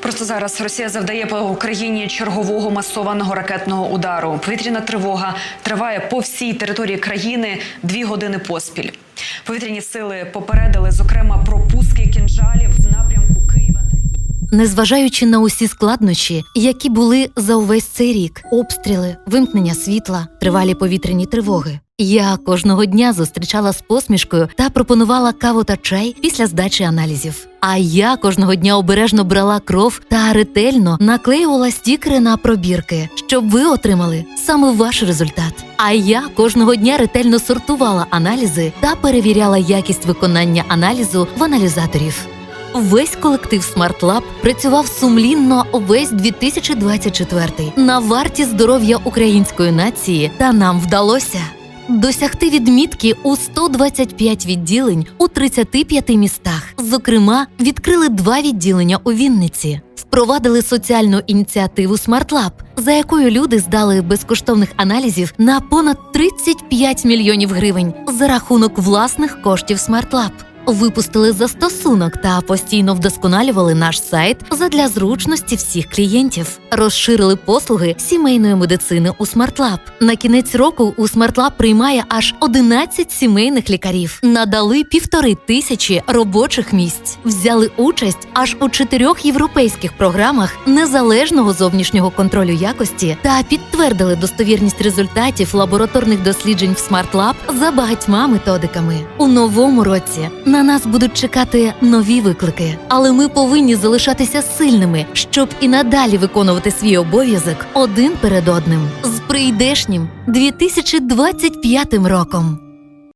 Просто зараз Росія завдає по Україні чергового масованого ракетного удару. Повітряна тривога триває по всій території країни дві години поспіль. Повітряні сили попередили, зокрема, про пуски кінжалів в напрямку Києва Незважаючи на усі складнощі, які були за увесь цей рік: обстріли, вимкнення світла, тривалі повітряні тривоги. Я кожного дня зустрічала з посмішкою та пропонувала каву та чай після здачі аналізів. А я кожного дня обережно брала кров та ретельно наклеювала стікери на пробірки, щоб ви отримали саме ваш результат. А я кожного дня ретельно сортувала аналізи та перевіряла якість виконання аналізу в аналізаторів. Весь колектив Smart Lab працював сумлінно весь 2024 на варті здоров'я української нації, та нам вдалося досягти відмітки у 125 відділень у 35 містах. Зокрема, відкрили два відділення у Вінниці. Впровадили соціальну ініціативу SmartLab, за якою люди здали безкоштовних аналізів на понад 35 мільйонів гривень за рахунок власних коштів Smart Lab. Випустили застосунок та постійно вдосконалювали наш сайт задля зручності всіх клієнтів. Розширили послуги сімейної медицини у SmartLab. На кінець року у SmartLab приймає аж 11 сімейних лікарів. Надали півтори тисячі робочих місць. Взяли участь аж у чотирьох європейських програмах незалежного зовнішнього контролю якості та підтвердили достовірність результатів лабораторних досліджень в SmartLab за багатьма методиками. У новому році на нас будуть чекати нові виклики, але ми повинні залишатися сильними, щоб і надалі виконувати свій обов'язок один перед одним з прийдешнім 2025 роком.